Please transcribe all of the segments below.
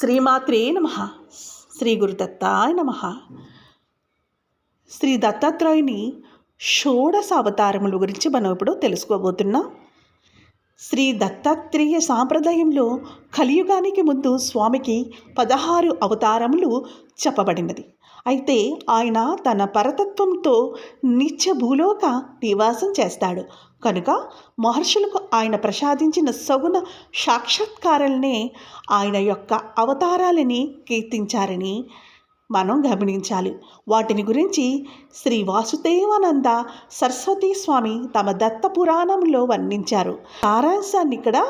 శ్రీమాత్రే నమ. శ్రీ గురుదత్తాయ నమ. శ్రీ దత్తాత్రేయుని షోడశ అవతారముల గురించి మనం ఇప్పుడు తెలుసుకోబోతున్నాం. శ్రీ దత్తాత్రేయ సాంప్రదాయంలో కలియుగానికి ముందు స్వామికి పదహారు అవతారములు చెప్పబడినది. అయితే ఆయన తన పరతత్వంతో నిత్య భూలోక నివాసం చేస్తాడు. కనుక మహర్షులకు ఆయన ప్రసాదించిన సగుణ సాక్షాత్కారాలనే ఆయన యొక్క అవతారాలని కీర్తించారని మనం గమనించాలి. వాటిని గురించి శ్రీ వాసుదేవానంద సరస్వతీ స్వామి తమ దత్త పురాణంలో వర్ణించారు. సారాంశాన్ని ఇక్కడ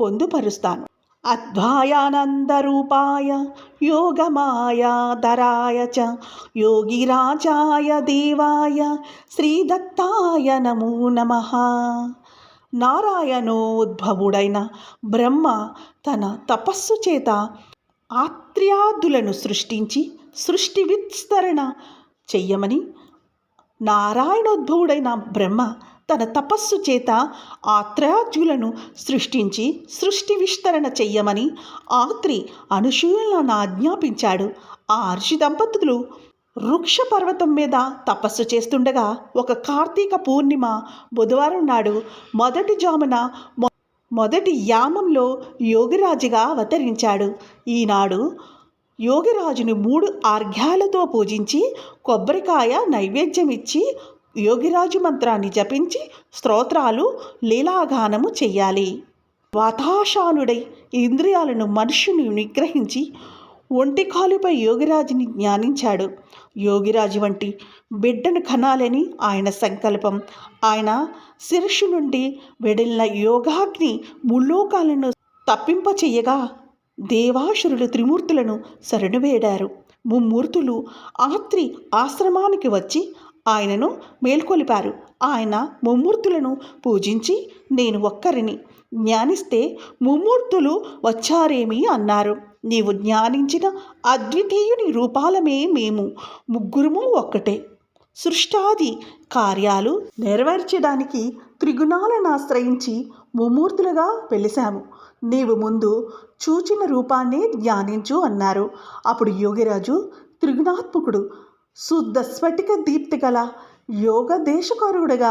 పొందుపరుస్తాను. అద్వాయానందరూపాయ యోగమాయాధరాయ చ యోగిరాజాయ దేవాయ శ్రీదత్తాయ నమో నమ. నారాయణోద్భవుడైన బ్రహ్మ తన తపస్సు చేత ఆత్ర్యాదులను సృష్టించి సృష్టి విస్తరణ చెయ్యమని నారాయణోద్భవుడైన బ్రహ్మ తన తపస్సు చేత ఆత్రాజులను సృష్టించి సృష్టి విస్తరణ చెయ్యమని ఆత్రి అనుశూలను ఆజ్ఞాపించాడు. ఆ ఋషి దంపతులు వృక్ష పర్వతం మీద తపస్సు చేస్తుండగా ఒక కార్తీక పూర్ణిమ బుధవారం నాడు మొదటి జామున మొదటి యామంలో యోగిరాజుగా అవతరించాడు. ఈనాడు యోగిరాజుని మూడు ఆర్ఘ్యాలతో పూజించి కొబ్బరికాయ నైవేద్యం ఇచ్చి యోగిరాజు మంత్రాన్ని జపించి స్తోత్రాలు లీలాగానము చెయ్యాలి. వాతాశానుడై ఇంద్రియాలను మనుష్యుని నిగ్రహించి ఒంటి కాలుపై యోగిరాజుని జ్ఞానించాడు. యోగిరాజు వంటి బిడ్డను కనాలని ఆయన సంకల్పం. ఆయన శిరస్సు నుండి వెడలిన యోగాగ్ని ముల్లోకాలను తప్పింపచెయ్యగా దేవాసురులు త్రిమూర్తులను శరణువేడారు. ముమ్మూర్తులు ఆత్రి ఆశ్రమానికి వచ్చి ఆయనను మేల్కొలిపారు. ఆయన ముమ్మూర్తులను పూజించి నేను ఒక్కరిని జ్ఞానిస్తే ముమ్మూర్తులు వచ్చారేమి అన్నారు. నీవు జ్ఞానించిన అద్వితీయుని రూపాలమే మేము. ముగ్గురుము ఒక్కటే. సృష్టాది కార్యాలు నెరవేర్చడానికి త్రిగుణాలను ఆశ్రయించి ముమూర్తులుగా వెలిశాము నీవు ముందు చూచిన రూపాన్ని ధ్యానించు అన్నారు. అప్పుడు యోగిరాజు త్రిగుణాత్మకుడు శుద్ధ స్ఫటిక దీప్తి గల యోగ దేశకారుడుగా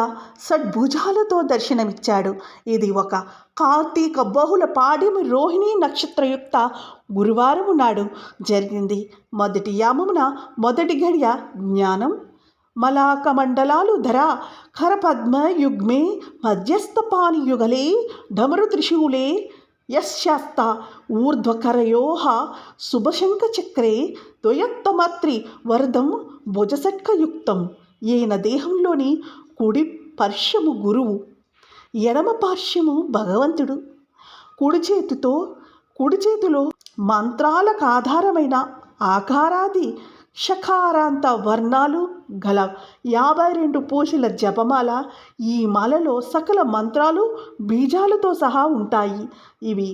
షడ్భుజాలతో దర్శనమిచ్చాడు. ఇది ఒక కార్తీక బహుళ పాడ్యమి రోహిణి నక్షత్రయుక్త గురువారం నాడు జరిగింది. మొదటి యామమున మొదటి గడియ జ్ఞానం మలాకమండలాలు ధర ఖరపద్మ యుగ్మే మధ్యస్థపాని యుగలే ఢమరు త్రిశూలే యశాస్త ఊర్ధ్వకరయోహ శుభశంఖచక్రే ద్వయత్తమాత్రి వరదం భుజసట్కయుక్తం ఈయన దేహంలోని కుడి పార్శ్వము గురువు ఎడమ పార్శ్వము భగవంతుడు. కుడి చేతితో కుడి చేతిలో మంత్రాలకు ఆధారమైన ఆకారాది షకారాంత వర్ణాలు గల యాభై రెండు పూసల జపమాల ఈ మాలలో సకల మంత్రాలు బీజాలతో సహా ఉంటాయి. ఇవి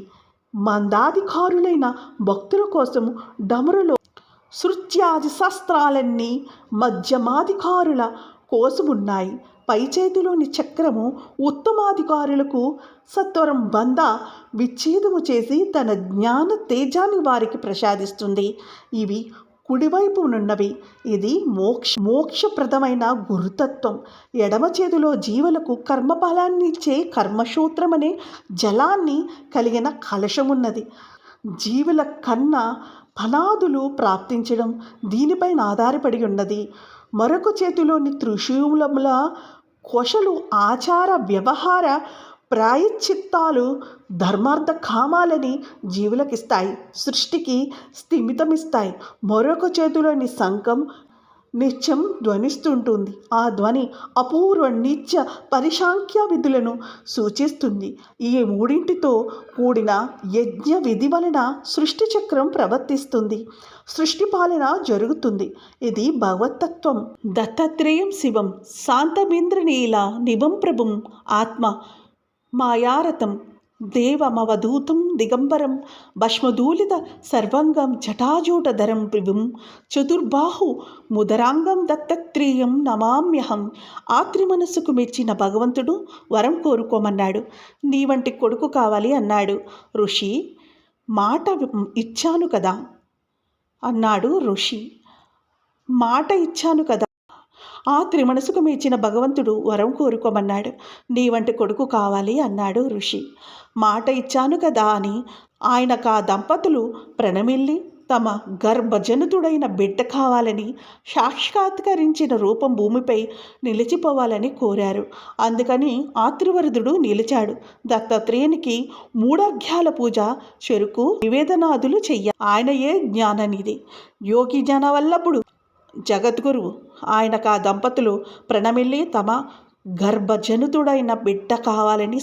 మందాధికారులైన భక్తుల కోసం డమరులో శృత్యాది శస్త్రాలన్నీ మధ్యమాధికారుల కోసమున్నాయి. పై చేతిలోని చక్రము ఉత్తమాధికారులకు సత్వరం బంద విచ్ఛేదము చేసి తన జ్ఞాన తేజాన్ని వారికి ప్రసాదిస్తుంది. ఇవి కుడివైపు నున్నవి. ఇది మోక్ష మోక్షప్రదమైన గురుతత్వం. ఎడమ చేతిలో జీవులకు కర్మఫలాన్ని ఇచ్చే కర్మసూత్రమనే జలాన్ని కలిగిన కలశమున్నది. జీవుల కన్నా ఫలాదులు ప్రాప్తించడం దీనిపైన ఆధారపడి ఉన్నది మరొక చేతిలోని త్రిశూలముల కొశలు ఆచార వ్యవహార ప్రాయశ్చిత్తాలు ధర్మార్థ కామాలని జీవులకిస్తాయి. సృష్టికి స్థిమితమిస్తాయి. మరొక చేతిలోని సంఖం నిత్యం ధ్వనిస్తుంటుంది. ఆ ధ్వని అపూర్వ నిత్య పరిశాంఖ్య విధులను సూచిస్తుంది. ఈ మూడింటితో కూడిన యజ్ఞ విధి వలన సృష్టి చక్రం ప్రవర్తిస్తుంది. సృష్టి పాలన జరుగుతుంది. ఇది భగవతత్వం దత్తాత్రేయం శివం శాంతమేంద్రనీల నివం ప్రభుం ఆత్మ మాయారథం దేవమవధూతం దిగంబరం భస్మదూలిత సర్వంగం జటాజూటధరం విభుం చతుర్బాహు ముదరాంగం దత్తత్రేయం నమామ్యహం ఆత్రి మనస్సుకు మెచ్చిన భగవంతుడు వరం కోరుకోమన్నాడు. నీ వంటి కొడుకు కావాలి అన్నాడు. ఋషి మాట ఇచ్చాను కదా. అన్నాడు ఋషి. మాట ఇచ్చాను కదా. ఆ త్రిమనసుకు మెచ్చిన భగవంతుడు వరం కోరుకోమన్నాడు. నీ వంటి కొడుకు కావాలి అన్నాడు ఋషి. మాట ఇచ్చాను కదా అని ఆయనకు ఆ దంపతులు ప్రణమిల్లి తమ గర్భజనుతుడైన బిడ్డ కావాలని సాక్షాత్కరించిన రూపం భూమిపై నిలిచిపోవాలని కోరారు. అందుకని ఆత్రివరుదుడు నిలిచాడు. దత్తాత్రేయునికి మూడాఘ్యాల పూజ చెరుకు నివేదనాదులు చెయ్య ఆయనయే జ్ఞాననిధి? యోగి జన వల్లప్పుడు జగద్గురు ఆయనకు ఆ దంపతులు ప్రణమిల్లి తమ గర్భజనితుడైన బిడ్డ కావాలని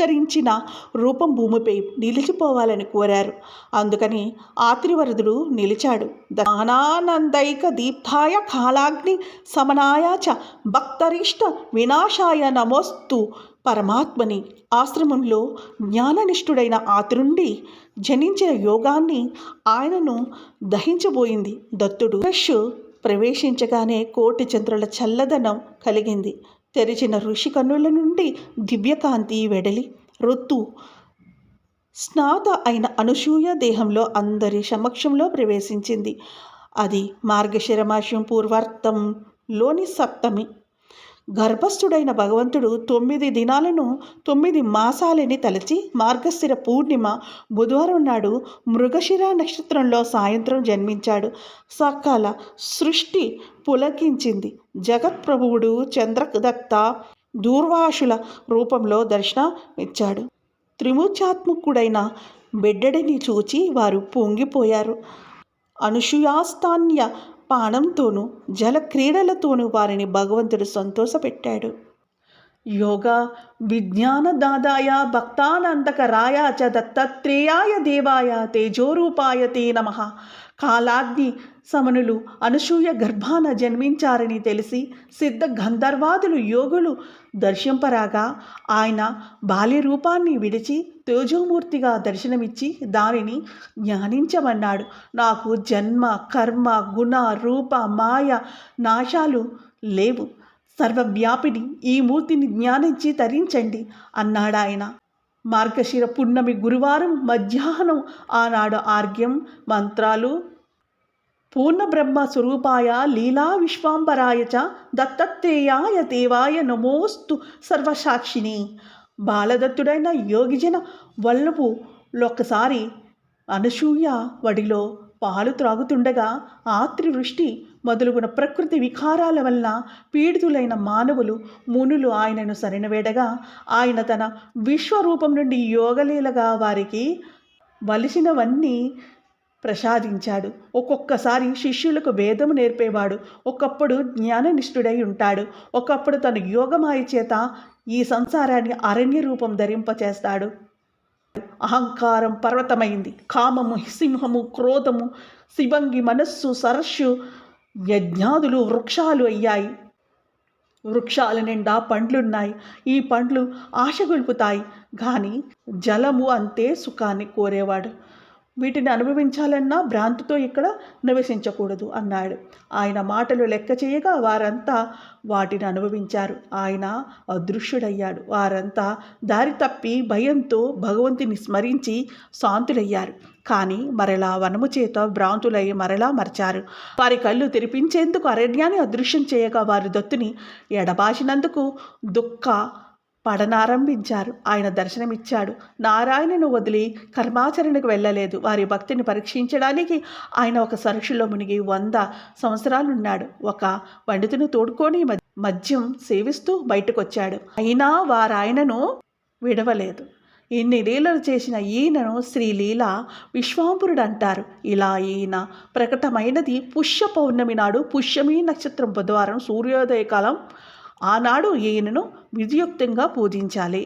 సాక్షాత్కరించిన రూపం భూమిపై నిలిచిపోవాలని కోరారు. అందుకని ఆత్రివరుదుడు నిలిచాడు. దానానందైక దీప్తాయ కాలాగ్ని సమనాయాచ భక్తరిష్ట వినాశాయ నమోస్తు. పరమాత్మని ఆశ్రమంలో జ్ఞాననిష్ఠుడైన ఆతురుండి జనించిన యోగాన్ని ఆయనను దహించబోయింది. దత్తుడు ఫ్రెష్ ప్రవేశించగానే కోటి చంద్రుల చల్లదనం కలిగింది. తెరిచిన ఋషి కన్నుల నుండి దివ్యకాంతి వెడలి రొత్తు. స్నాత అయిన అనుసూయ దేహంలో అందరి సమక్షంలో ప్రవేశించింది. అది మార్గశిరమాసం పూర్వార్థంలోని సప్తమి. గర్భస్థుడైన భగవంతుడు తొమ్మిది దినాలను తొమ్మిది మాసాలని తలచి మార్గశిర పూర్ణిమ బుధవారం నాడు మృగశిర నక్షత్రంలో సాయంత్రం జన్మించాడు. సకాల సృష్టి పులకించింది. జగత్ప్రభువుడు చంద్రదత్త దూర్వాసుల రూపంలో దర్శనమిచ్చాడు. త్రిమూర్చాత్మకుడైన బిడ్డడిని చూచి వారు పొంగిపోయారు. అనుషుయాస్తాన్య పానంతోనూ జల క్రీడలతోనూ వారిని భగవంతుడు సంతోషపెట్టాడు. యోగా విజ్ఞానదాదాయ భక్తానందకరాయ చ దత్తాత్రేయాయ దేవాయ తేజోరూపాయ తే నమ కాలాగ్ని సమనులు అనసూయ గర్భాన జన్మించారని తెలిసి సిద్ధ గంధర్వాదులు యోగులు దర్శింపరాగా ఆయన బాల్య రూపాన్ని విడిచి తేజోమూర్తిగా దర్శనమిచ్చి దానిని జ్ఞానించమన్నాడు నాకు జన్మ కర్మ గుణ రూప మాయ నాశాలు లేవు సర్వవ్యాపిని ఈ మూర్తిని జ్ఞానించి తరించండి అన్నాడాయన మార్గశిర పున్నమి గురువారం మధ్యాహ్నం ఆనాడు ఆర్గ్యం మంత్రాలు పూర్ణబ్రహ్మ స్వరూపాయ లీలా విశ్వాంబరాయ చ దత్తత్తేయాయ దేవాయ నమోస్తు సర్వసాక్షిని. బాలదత్తుడైన యోగిజన వల్లపు వల్లపులొక్కసారి అనసూయ వడిలో పాలు త్రాగుతుండగా ఆత్రివృష్టి మొదలుగున ప్రకృతి వికారాల వలన పీడితులైన మానవులు మునులు ఆయనను సరినవేడగా ఆయన తన విశ్వరూపం నుండి యోగలీలగా వారికి వలసినవన్నీ ప్రసాదించాడు. ఒక్కొక్కసారి శిష్యులకు వేదము నేర్పేవాడు. ఒకప్పుడు జ్ఞాననిష్ఠుడై ఉంటాడు. ఒకప్పుడు తన యోగమాయ చేత ఈ సంసారాన్ని అరణ్య రూపం ధరింపచేస్తాడు. అహంకారం పర్వతమైంది. కామము సింహము క్రోధము శివంగి మనస్సు సరస్సు యజ్ఞాదులు వృక్షాలు అయ్యాయి. వృక్షాల నిండా పండ్లున్నాయి. ఈ పండ్లు ఆశ గొలుపుతాయి. కానీ జలము అంతే సుఖాన్ని కోరేవాడు. వీటిని అనుభవించాలన్నా భ్రాంతితో ఇక్కడ నివసించకూడదు అన్నాడు. ఆయన మాటలు లెక్క చేయగా వారంతా వాటిని అనుభవించారు. ఆయన అదృశ్యుడయ్యాడు. వారంతా దారి తప్పి భయంతో భగవంతుని స్మరించి శాంతులయ్యారు. కానీ మరలా వనము చేత భ్రాంతులై మరలా మరచారు. వారి కళ్ళు తెరిపించేందుకు అరణ్యాన్ని అదృశ్యం చేయగా వారి దత్తుని ఎడబాసినందుకు దుఃఖ పడనారంభించారు. ఆయన దర్శనమిచ్చాడు. నారాయణను వదిలి కర్మాచరణకు వెళ్ళలేదు. వారి భక్తిని పరీక్షించడానికి ఆయన ఒక సరక్షులో మునిగి వంద సంవత్సరాలున్నాడు. ఒక పండితుని తోడుకొని మద్యం సేవిస్తూ బయటకొచ్చాడు. అయినా వారాయనను విడవలేదు. ఇన్ని లీలలు చేసిన ఈయనను శ్రీలీల విశ్వాంపురుడు అంటారు ఇలా ఈయన ప్రకటమైనది పుష్య పౌర్ణమి నాడు పుష్యమి నక్షత్రం బుధవారం సూర్యోదయ కాలం ఆనాడు ఈయనను విధియుక్తంగా పూజించాలి.